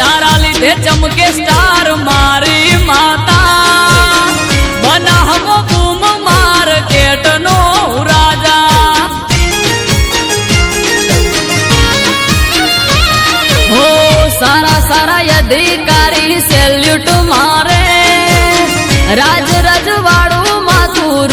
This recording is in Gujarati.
તારા લીધે ચમકે સ્ટાર મારી માતા. બના હમો બૂમ માર્કેટ નો રાજા. હો, સારા સારા અધિકારી સેલ્યુટ મારે. રાજ રજવાડું માથું